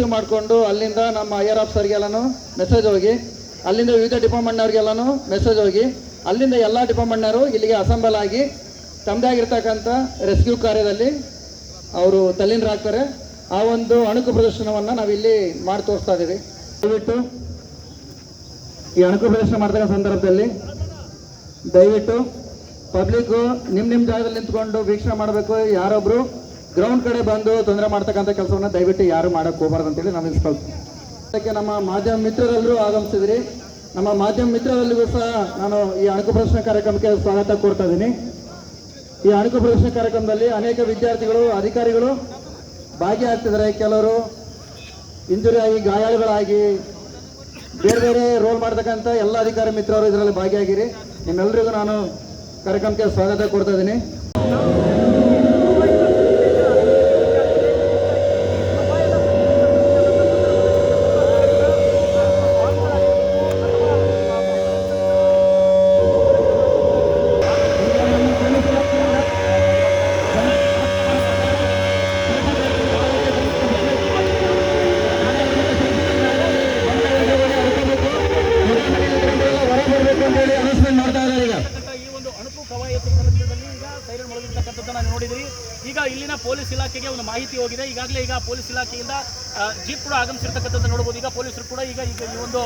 Receive ಮಾಡಿಕೊಂಡು ಅಲ್ಲಿಂದ ನಮ್ಮ ಐಆರ್ ಆಫೀಸರ್ಗೆಲ್ಲನೂ ಮೆಸೇಜ್ ಹೋಗಿ, ಅಲ್ಲಿಂದ ವಿವಿಧ ಡಿಪಾರ್ಟ್ಮೆಂಟ್ನವ್ರಿಗೆಲ್ಲನೂ ಮೆಸೇಜ್ ಹೋಗಿ, ಅಲ್ಲಿಂದ ಎಲ್ಲ ಡಿಪಾರ್ಟ್ಮೆಂಟ್ನವರು ಇಲ್ಲಿಗೆ ಅಸೆಂಬಲ್ ಆಗಿ ತಮ್ಮದೇ ಆಗಿರ್ತಕ್ಕಂಥ ರೆಸ್ಕ್ಯೂ ಕಾರ್ಯದಲ್ಲಿ ಅವರು ತಲ್ಲೀನರಾಗ್ತಾರೆ. ಆ ಒಂದು ಅಣುಕು ಪ್ರದರ್ಶನವನ್ನು ನಾವಿಲ್ಲಿ ಮಾಡಿ ತೋರಿಸ್ತಾ ಇದ್ದೀವಿ ದಯವಿಟ್ಟು ಈ ಅಣುಕು ಪ್ರದರ್ಶನ ಮಾಡ್ತಕ್ಕಂಥ ಸಂದರ್ಭದಲ್ಲಿ ದಯವಿಟ್ಟು ಪಬ್ಲಿಕ್ಕು ನಿಮ್ಮ ನಿಮ್ಮ ಜಾಗದಲ್ಲಿ ನಿಂತ್ಕೊಂಡು ವೀಕ್ಷಣೆ ಮಾಡಬೇಕು. ಯಾರೊಬ್ರು ಗ್ರೌಂಡ್ ಕಡೆ ಬಂದು ತೊಂದರೆ ಮಾಡ್ತಕ್ಕಂಥ ಕೆಲಸವನ್ನು ದಯವಿಟ್ಟು ಯಾರು ಮಾಡಕ್ಕೆ ಹೋಗಬಾರ್ದು ಅಂತೇಳಿ ನಾವು ಇನ್ಸ್ಕೊಳ್ತೀವಿ ಅದಕ್ಕೆ ನಮ್ಮ ಮಾಧ್ಯಮ ಮಿತ್ರರೆಲ್ಲರೂ ಆಗಮಿಸಿದ್ರಿ. ನಮ್ಮ ಮಾಧ್ಯಮ ಮಿತ್ರರಲ್ಲಿಗೂ ಸಹ ನಾನು ಈ ಅಣಕು ಪ್ರದರ್ಶನ ಕಾರ್ಯಕ್ರಮಕ್ಕೆ ಸ್ವಾಗತ ಕೊಡ್ತಾ ಇದ್ದೀನಿ. ಈ ಅಣಕು ಪ್ರದರ್ಶನ ಕಾರ್ಯಕ್ರಮದಲ್ಲಿ ಅನೇಕ ವಿದ್ಯಾರ್ಥಿಗಳು, ಅಧಿಕಾರಿಗಳು ಭಾಗಿಯಾಗ್ತಿದ್ದಾರೆ. ಕೆಲವರು ಇಂಜುರಿ ಆಗಿ ಗಾಯಾಳುಗಳಾಗಿ, ಬೇರೆ ಬೇರೆ ರೋಲ್ ಮಾಡ್ತಕ್ಕಂಥ ಎಲ್ಲ ಅಧಿಕಾರಿ ಮಿತ್ರರು ಇದರಲ್ಲಿ ಭಾಗಿಯಾಗಿರಿ. ನಿಮ್ಮೆಲ್ಲರಿಗೂ ನಾನು ಕಾರ್ಯಕ್ರಮಕ್ಕೆ ಸ್ವಾಗತ ಕೊಡ್ತಾ ಇದ್ದೀನಿ. ಈಗ ಇಲ್ಲಿನ ಪೊಲೀಸ್ ಇಲಾಖೆಗೆ ಒಂದು ಮಾಹಿತಿ ಹೋಗಿದೆ. ಈಗಾಗಲೇ ಈಗ ಪೊಲೀಸ್ ಇಲಾಖೆಯಿಂದ ಜೀಪ್ ಕೂಡ ಆಗಮಿಸಿರ್ತಕ್ಕಂಥದ್ದು ನೋಡಬಹುದು. ಈಗ ಪೊಲೀಸರು ಕೂಡ ಈಗ ಈಗ ಈ ಒಂದು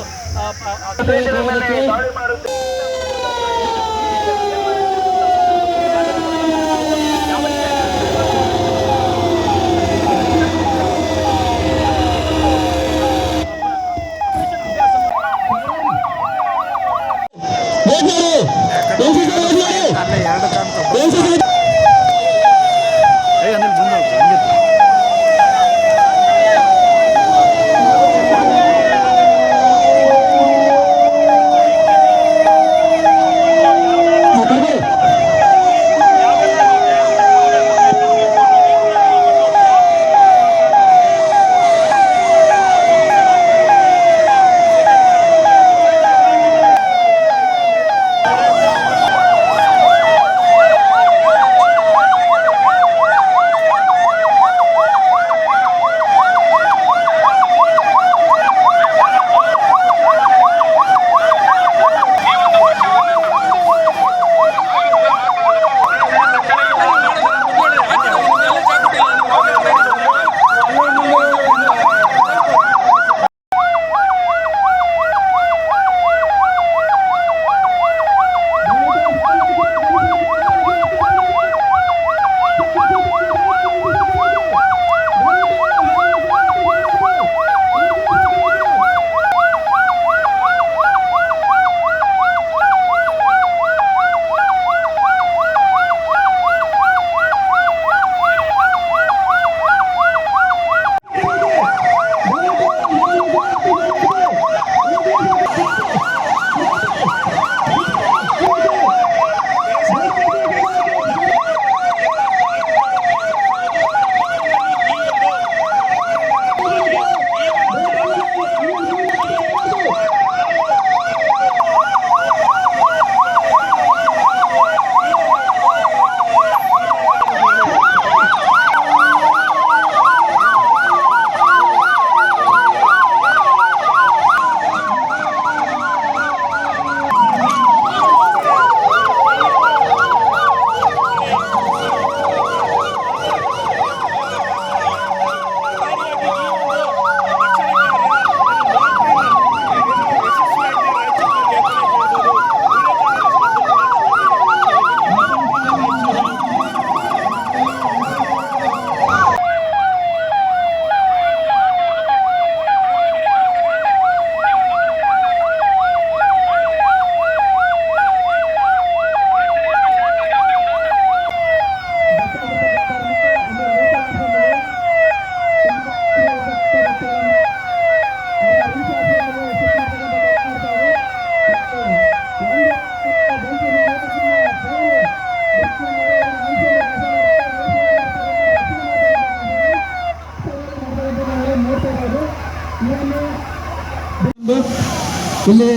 ಇಲ್ಲಿ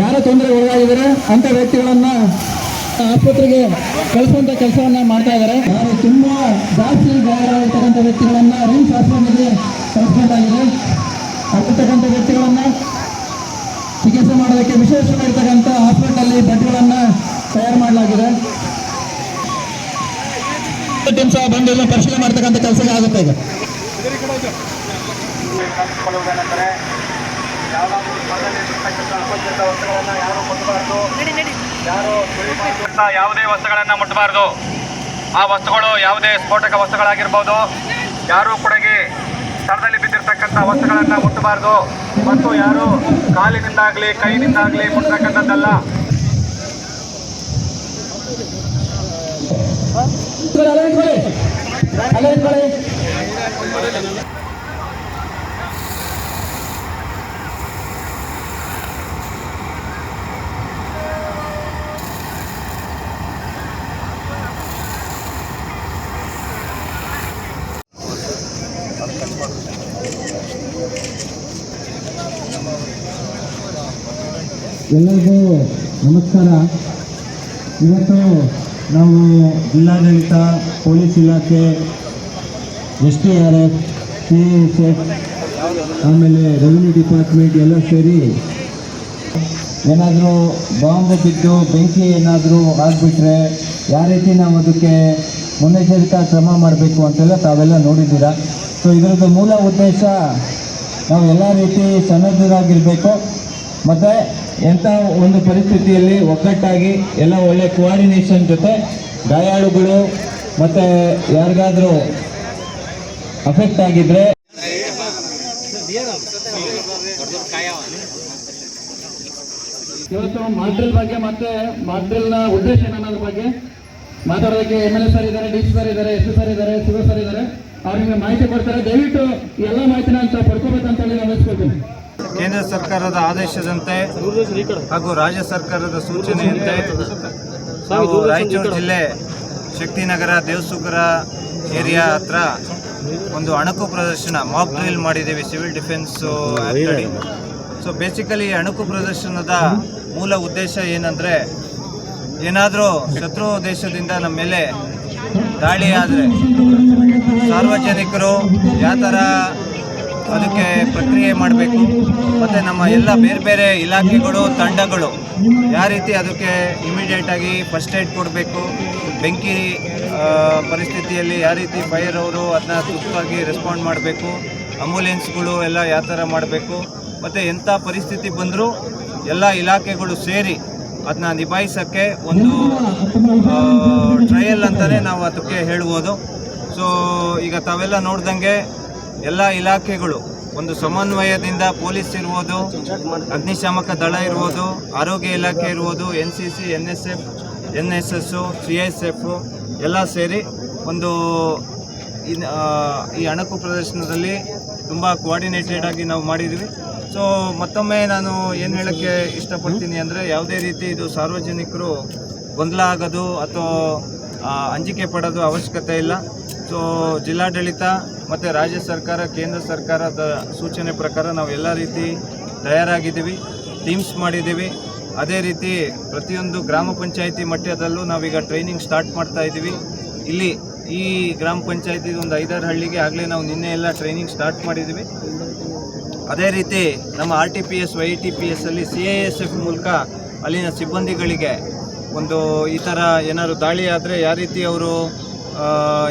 ಯಾರ ತೊಂದರೆ ಒಳಗಾಗಿದ್ದಾರೆ ಅಂತ ವ್ಯಕ್ತಿಗಳನ್ನ ಆಸ್ಪತ್ರೆಗೆ ಕಳಿಸುವಂತ ಕೆಲಸವನ್ನ ಮಾಡ್ತಾ ಇದ್ದಾರೆ. ಯಾರು ತುಂಬಾ ಜಾಸ್ತಿ ಗಾಯಗಳಾಗಿರ್ತಕ್ಕಂಥ ವ್ಯಕ್ತಿಗಳನ್ನ ರಿಮ್ಸ್ ಆಸ್ಪತ್ರೆಗೆ ಕಳಿಸಬೇಕಾಗಿದೆ ಅಲ್ಲಿರ್ತಕ್ಕಂಥ ವ್ಯಕ್ತಿಗಳನ್ನ ಚಿಕಿತ್ಸೆ ಮಾಡೋದಕ್ಕೆ ವಿಶೇಷವಾಗಿರ್ತಕ್ಕಂಥ ಹಾಸ್ಪಿಟಲ್ ಬೆಡ್ಗಳನ್ನು ತಯಾರು ಮಾಡಲಾಗಿದೆ. ಟೀಮ್ ಬಂದು ಪರಿಶೀಲನೆ ಮಾಡ್ತಕ್ಕಂಥ ಕೆಲಸ ಆಗುತ್ತೆ ಈಗ. ಅಪರಿಚಿತ ವಸ್ತುಗಳನ್ನು ಯಾರು ಮುಟ್ಟಬಾರ್ದು ಯಾರು ಯಾವುದೇ ವಸ್ತುಗಳನ್ನು ಮುಟ್ಟಬಾರದು. ಆ ವಸ್ತುಗಳು ಯಾವುದೇ ಸ್ಫೋಟಕ ವಸ್ತುಗಳಾಗಿರ್ಬೋದು. ಯಾರೂ ಕೂಡ ಸ್ಥಳದಲ್ಲಿ ಬಿದ್ದಿರ್ತಕ್ಕಂಥ ವಸ್ತುಗಳನ್ನು ಮುಟ್ಟಬಾರ್ದು. ಮತ್ತು ಯಾರು ಕಾಲಿನಿಂದಾಗಲಿ ಕೈನಿಂದಾಗಲಿ ಮುಟ್ಟತಕ್ಕಂಥದ್ದಲ್ಲ. ಅಲ್ಲ ಎಲ್ಲರಿಗೂ ನಮಸ್ಕಾರ. ಇವತ್ತು ನಾವು ಜಿಲ್ಲಾಡಳಿತ, ಪೊಲೀಸ್ ಇಲಾಖೆ, S T R F C S F, ಆಮೇಲೆ ರೆವಿನ್ಯೂ ಡಿಪಾರ್ಟ್ಮೆಂಟ್ ಎಲ್ಲ ಸೇರಿ ಏನಾದರೂ ಬಾಂಬ್ ಬಿದ್ದು ಬೆಂಕಿ ಏನಾದರೂ ಆಗಿಬಿಟ್ರೆ ಯಾವ ರೀತಿ ನಾವು ಅದಕ್ಕೆ ಮುನ್ನೆಚ್ಚರಿಕಾ ಕ್ರಮ ಮಾಡಬೇಕು ಅಂತೆಲ್ಲ ತಾವೆಲ್ಲ ನೋಡಿದ್ದೀರಾ? ಸೊ ಇದರದ್ದು ಮೂಲ ಉದ್ದೇಶ ನಾವು ಎಲ್ಲ ರೀತಿ ಸನ್ನದ್ಧರಾಗಿರಬೇಕು. ಮತ್ತು ಎಂಥ ಒಂದು ಪರಿಸ್ಥಿತಿಯಲ್ಲಿ ಒಗ್ಗಟ್ಟಾಗಿ ಎಲ್ಲ ಒಳ್ಳೆ ಕೋಆರ್ಡಿನೇಷನ್ ಜೊತೆ ಗಾಯಾಳುಗಳು ಮತ್ತು ಯಾರಿಗಾದರೂ ಅಫೆಕ್ಟ್ ಆಗಿದ್ರೆ ಇವತ್ತು ಮಾಡ್ರಿಲ್ ಬಗ್ಗೆ ಮತ್ತೆ ಮಾಡ್ರಿಲ್ನ ಉದ್ದೇಶ ಅನ್ನೋದ್ರ ಬಗ್ಗೆ ಮಾತಾಡೋದಕ್ಕೆ ಎಂ ಎಲ್ ಎ ಸರ್ ಇದ್ದಾರೆ ಡಿ ಸಿ ಸರ್ ಇದ್ದಾರೆ ಎಸ್ ಸರ್ ಇದ್ದಾರೆ ಸಿ ಸರ್ ಇದ್ದಾರೆ. ಅವ್ರಿಗೆ ಮಾಹಿತಿ ಕೊಡ್ತಾರೆ. ದಯವಿಟ್ಟು ಎಲ್ಲ ಮಾಹಿತಿನ ಅಂತ ಪಡ್ಕೋಬೇಕಂತ ಹೇಳಿ ನಾನು ಕೇಂದ್ರ ಸರ್ಕಾರದ ಆದೇಶದಂತೆ ಹಾಗೂ ರಾಜ್ಯ ಸರ್ಕಾರದ ಸೂಚನೆಯಂತೆ ನಾವು ರಾಯಚೂರು ಜಿಲ್ಲೆ ಶಕ್ತಿನಗರ ದೇವಸುಗರ ಏರಿಯಾ ಹತ್ರ ಒಂದು ಅಣಕು ಪ್ರದರ್ಶನ ಮಾಕ್ ಡ್ರಿಲ್ ಮಾಡಿದ್ದೀವಿ ಸಿವಿಲ್ ಡಿಫೆನ್ಸ್ ಸೊ ಬೇಸಿಕಲಿ ಅಣಕು ಪ್ರದರ್ಶನದ ಮೂಲ ಉದ್ದೇಶ ಏನಂದರೆ, ಏನಾದರೂ ಶತ್ರು ದೇಶದಿಂದ ನಮ್ಮ ಮೇಲೆ ದಾಳಿ ಆದರೆ ಸಾರ್ವಜನಿಕರು ಯಾವ ಥರ ಅದಕ್ಕೆ ಪ್ರಕ್ರಿಯೆ ಮಾಡಬೇಕು. ಮತ್ತು ನಮ್ಮ ಎಲ್ಲ ಬೇರೆ ಬೇರೆ ಇಲಾಖೆಗಳು, ತಂಡಗಳು ಯಾವ ರೀತಿ ಅದಕ್ಕೆ ಇಮಿಡಿಯೇಟಾಗಿ ಫಸ್ಟ್ ಏಡ್ ಕೊಡಬೇಕು, ಬೆಂಕಿ ಪರಿಸ್ಥಿತಿಯಲ್ಲಿ ಯಾವ ರೀತಿ ಫೈರ್ ಅವರು ಅದನ್ನ ತುರ್ತಾಗಿ ರೆಸ್ಪಾಂಡ್ ಮಾಡಬೇಕು ಆಂಬುಲೆನ್ಸ್ಗಳು ಎಲ್ಲ ಯಾವ ಥರ ಮಾಡಬೇಕು, ಮತ್ತು ಎಂಥ ಪರಿಸ್ಥಿತಿ ಬಂದರೂ ಎಲ್ಲ ಇಲಾಖೆಗಳು ಸೇರಿ ಅದನ್ನ ನಿಭಾಯಿಸೋಕ್ಕೆ ಒಂದು ಟ್ರಯಲ್ ಅಂತಲೇ ನಾವು ಅದಕ್ಕೆ ಹೇಳ್ಬೋದು. ಸೊ ಈಗ ತಾವೆಲ್ಲ ನೋಡ್ದಂಗೆ ಎಲ್ಲ ಇಲಾಖೆಗಳು ಒಂದು ಸಮನ್ವಯದಿಂದ ಪೊಲೀಸ್ ಇರ್ಬೋದು, ಅಗ್ನಿಶಾಮಕ ದಳ ಇರ್ಬೋದು, ಆರೋಗ್ಯ ಇಲಾಖೆ ಇರ್ಬೋದು, N C C, N S F, N S S C S F ಎಲ್ಲ ಸೇರಿ ಒಂದು ಈ ಅಣಕು ಪ್ರದರ್ಶನದಲ್ಲಿ ತುಂಬ ಕೋಆರ್ಡಿನೇಟೆಡ್ ಆಗಿ ನಾವು ಮಾಡಿದ್ವಿ. ಸೊ ಮತ್ತೊಮ್ಮೆ ನಾನು ಏನು ಹೇಳೋಕ್ಕೆ ಇಷ್ಟಪಡ್ತೀನಿ ಅಂದರೆ ಯಾವುದೇ ರೀತಿ ಇದು ಸಾರ್ವಜನಿಕರು ಗೊಂದಲ ಆಗೋದು ಅಥವಾ ಅಂಜಿಕೆ ಪಡೋದು ಅವಶ್ಯಕತೆ ಇಲ್ಲ. ಸೊ ಜಿಲ್ಲಾಡಳಿತ ಮತ್ತು ರಾಜ್ಯ ಸರ್ಕಾರ, ಕೇಂದ್ರ ಸರ್ಕಾರದ ಸೂಚನೆ ಪ್ರಕಾರ ನಾವು ಎಲ್ಲ ರೀತಿ ತಯಾರಾಗಿದ್ದೀವಿ ಟೀಮ್ಸ್ ಮಾಡಿದ್ದೀವಿ. ಅದೇ ರೀತಿ ಪ್ರತಿಯೊಂದು ಗ್ರಾಮ ಪಂಚಾಯಿತಿ ಮಟ್ಟದಲ್ಲೂ ನಾವೀಗ ಟ್ರೈನಿಂಗ್ ಸ್ಟಾರ್ಟ್ ಮಾಡ್ತಾ ಇದ್ದೀವಿ. ಇಲ್ಲಿ ಈ ಗ್ರಾಮ ಪಂಚಾಯತಿ ಒಂದು ಐದಾರು ಹಳ್ಳಿಗೆ ಆಗಲೇ ನಾವು ನಿನ್ನೆ ಎಲ್ಲ ಟ್ರೈನಿಂಗ್ ಸ್ಟಾರ್ಟ್ ಮಾಡಿದ್ದೀವಿ. ಅದೇ ರೀತಿ ನಮ್ಮ R T P S Y T P S ಅಲ್ಲಿ ಸಿ ಎಸ್ ಎಫ್ ಮೂಲಕ ಅಲ್ಲಿನ ಸಿಬ್ಬಂದಿಗಳಿಗೆ ಒಂದು ಈ ಥರ ಏನಾದ್ರು ದಾಳಿ ಆದರೆ ಯಾವ ರೀತಿ ಅವರು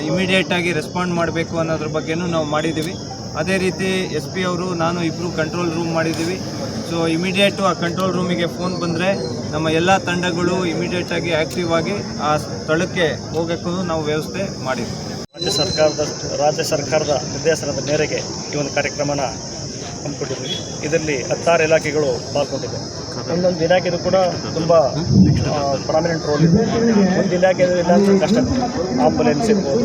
ಇಮಿಡಿಯೇಟಾಗಿ ರೆಸ್ಪಾಂಡ್ ಮಾಡಬೇಕು ಅನ್ನೋದ್ರ ಬಗ್ಗೆನೂ ನಾವು ಮಾಡಿದ್ದೀವಿ. ಅದೇ ರೀತಿ ಎಸ್ ಪಿ ಅವರು, ನಾನು ಇಬ್ಬರು ಕಂಟ್ರೋಲ್ ರೂಮ್ ಮಾಡಿದ್ದೀವಿ. ಸೊ ಇಮಿಡಿಯೇಟು ಆ ಕಂಟ್ರೋಲ್ ರೂಮಿಗೆ ಫೋನ್ ಬಂದರೆ ನಮ್ಮ ಎಲ್ಲ ತಂಡಗಳು ಇಮಿಡಿಯೇಟಾಗಿ ಆ್ಯಕ್ಟಿವ್ ಆಗಿ ಆ ಸ್ಥಳಕ್ಕೆ ಹೋಗೋಕ್ಕೂ ನಾವು ವ್ಯವಸ್ಥೆ ಮಾಡಿದ್ದೀವಿ ರಾಜ್ಯ ಸರ್ಕಾರದ ರಾಜ್ಯ ಸರ್ಕಾರದ ನಿರ್ದೇಶನದ ಮೇರೆಗೆ ಈ ಒಂದು ಕಾರ್ಯಕ್ರಮನ ಹಮ್ಮಿಕೊಂಡಿದ್ವಿ ಇದರಲ್ಲಿ ಹತ್ತಾರು ಇಲಾಖೆಗಳು ಪಾಲ್ಗೊಂಡಿದೆ. ಒಂದೊಂದು ಇಲಾಖೆದು ಕೂಡ ತುಂಬ ಪ್ರಾಮಿನೆಂಟ್ ರೋಲ್ ಇದೆ. ಒಂದು ಇಲಾಖೆ ಇಲ್ಲ ಅಂದ್ರೆ ಕಷ್ಟ. ಆಂಬುಲೆನ್ಸ್ ಇರ್ಬೋದು,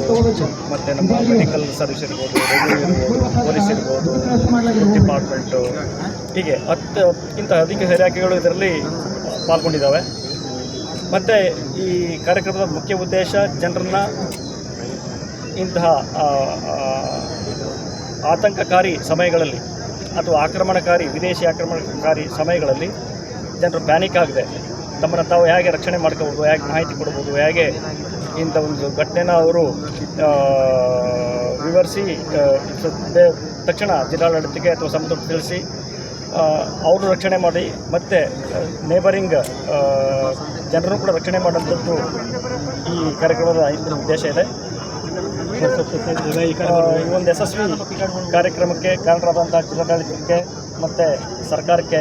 ಮತ್ತು ನಮ್ಮ ಮೆಡಿಕಲ್ ಸರ್ವಿಸ್ ಇರ್ಬೋದು ಇರ್ಬೋದು ಪೊಲೀಸ್ ಇರ್ಬೋದು ಡಿಪಾರ್ಟ್ಮೆಂಟು ಹೀಗೆ ಹತ್ತು ಹತ್ತಕ್ಕಿಂತ ಅಧಿಕ ಇಲಾಖೆಗಳು ಇದರಲ್ಲಿ ಪಾಲ್ಗೊಂಡಿದ್ದಾವೆ. ಮತ್ತು ಈ ಕಾರ್ಯಕ್ರಮದ ಮುಖ್ಯ ಉದ್ದೇಶ ಜನರನ್ನ ಇಂತಹ ಆತಂಕಕಾರಿ ಸಮಯಗಳಲ್ಲಿ ಅಥವಾ ಆಕ್ರಮಣಕಾರಿ, ವಿದೇಶಿ ಆಕ್ರಮಣಕಾರಿ ಸಮಯಗಳಲ್ಲಿ ಜನರು ಪ್ಯಾನಿಕ್ ಆಗದೆ. ತಮ್ಮನ್ನು ತಾವು ಹೇಗೆ ರಕ್ಷಣೆ ಮಾಡ್ಕೋಬೋದು, ಹೇಗೆ ಮಾಹಿತಿ ಕೊಡ್ಬೋದು, ಹೇಗೆ ಇಂಥ ಒಂದು ಘಟನೆನ ಅವರು ವಿವರಿಸಿ ತಕ್ಷಣ ಜಿಲ್ಲಾಡಳಿತಕ್ಕೆ ಅಥವಾ ಸಂಬಂಧಪಟ್ಟ ತಿಳಿಸಿ ಅವರು ರಕ್ಷಣೆ ಮಾಡಿ, ಮತ್ತು ನೇಬರಿಂಗ್ ಜನರನ್ನು ಕೂಡ ರಕ್ಷಣೆ ಮಾಡುವಂಥದ್ದು ಈ ಕಾರ್ಯಕ್ರಮದ ಉದ್ದೇಶ ಇದೆ. ಈ ಒಂದು ಯಶಸ್ವಿ ಕಾರ್ಯಕ್ರಮಕ್ಕೆ ಕಾರಣರಾದಂಥ ಜಿಲ್ಲಾಡಳಿತಕ್ಕೆ ಮತ್ತು ಸರ್ಕಾರಕ್ಕೆ